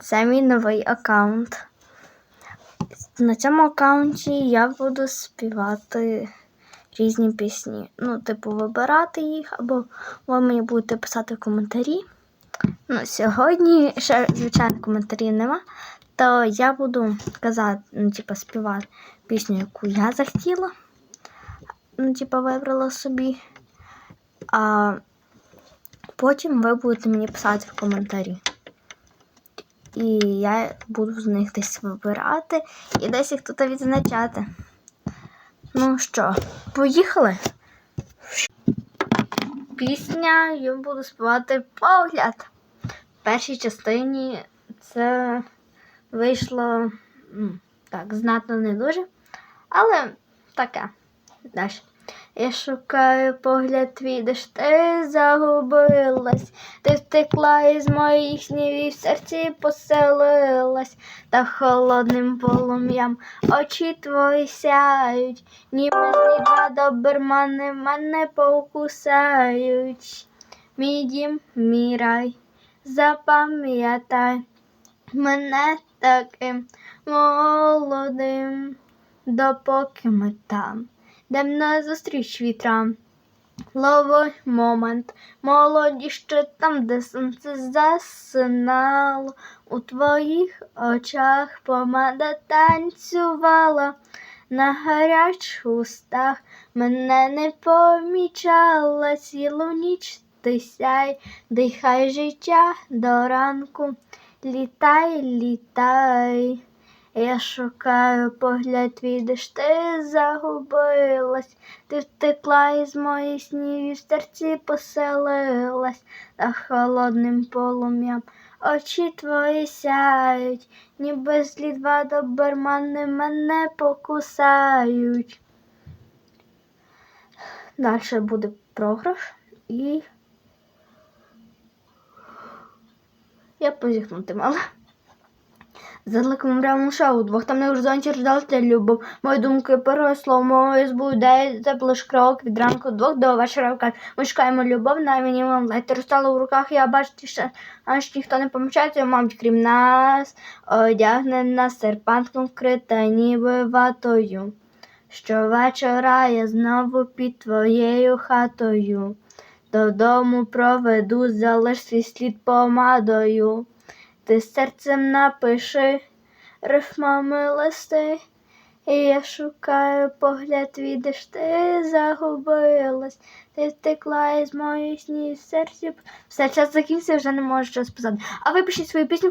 це мій новий аккаунт. На цьому аккаунті я буду співати різні пісні. Ну, типу, вибирати їх, або ви мені будете писати коментарі. Ну, сьогодні ще, звичайно, коментарів нема. То я буду казати, ну, типу, співати пісню, яку я захотіла. Ну, типу, вибрала собі. А потім ви будете мені писати в коментарі. І я буду з них десь вибирати і десь їх тут відзначати. Ну що, поїхали? Пісня я буду співати погляд. В першій частині це вийшло так, знатно не дуже, але таке. Далі. Я шукаю погляд твій, де ж ти загубилась, ти втекла із моїх снів і в серці поселилась, та холодним полум'ям очі твої сяють, ніби зліва добермани мене покусають. Мій дім, мій рай, запам'ятай мене таким молодим, допоки ми там. Дем на зустріч вітрам. Ловой момент, молоді ще там, де сонце засинало, у твоїх очах помада танцювала, на гарячих устах мене не помічала, цілу ніч ти сяй, дихай життя до ранку, літай, літай. Я шукаю погляд твій, ти загубилась, ти втекла із моїх снів і в серці поселилась, та холодним полум'ям очі твої сяють, ніби злі два добермани мене покусають. Далі буде програш і я позіхнути мала. За великому мрявому шоу двох там не горизонті ждалася любов. Мої думки переросло, мовою збуде теплиш крок від ранку двох до вечора. вкат. Ми шукаємо любов на мінімум летер розстало в руках. Я бачу, що аж ніхто не помічається, мабуть, крім нас, одягнена серпанком вкрита, ніби ватою. Щовечора я знову під твоєю хатою. Додому проведу, залиш свій слід помадою. Ти серцем напиши рифмами листи, і я шукаю погляд твій, ти загубилась, ти втекла із моїх снів серців. Все, час закінчився, вже не можу розписати. писати. А ви пишіть свою пісню.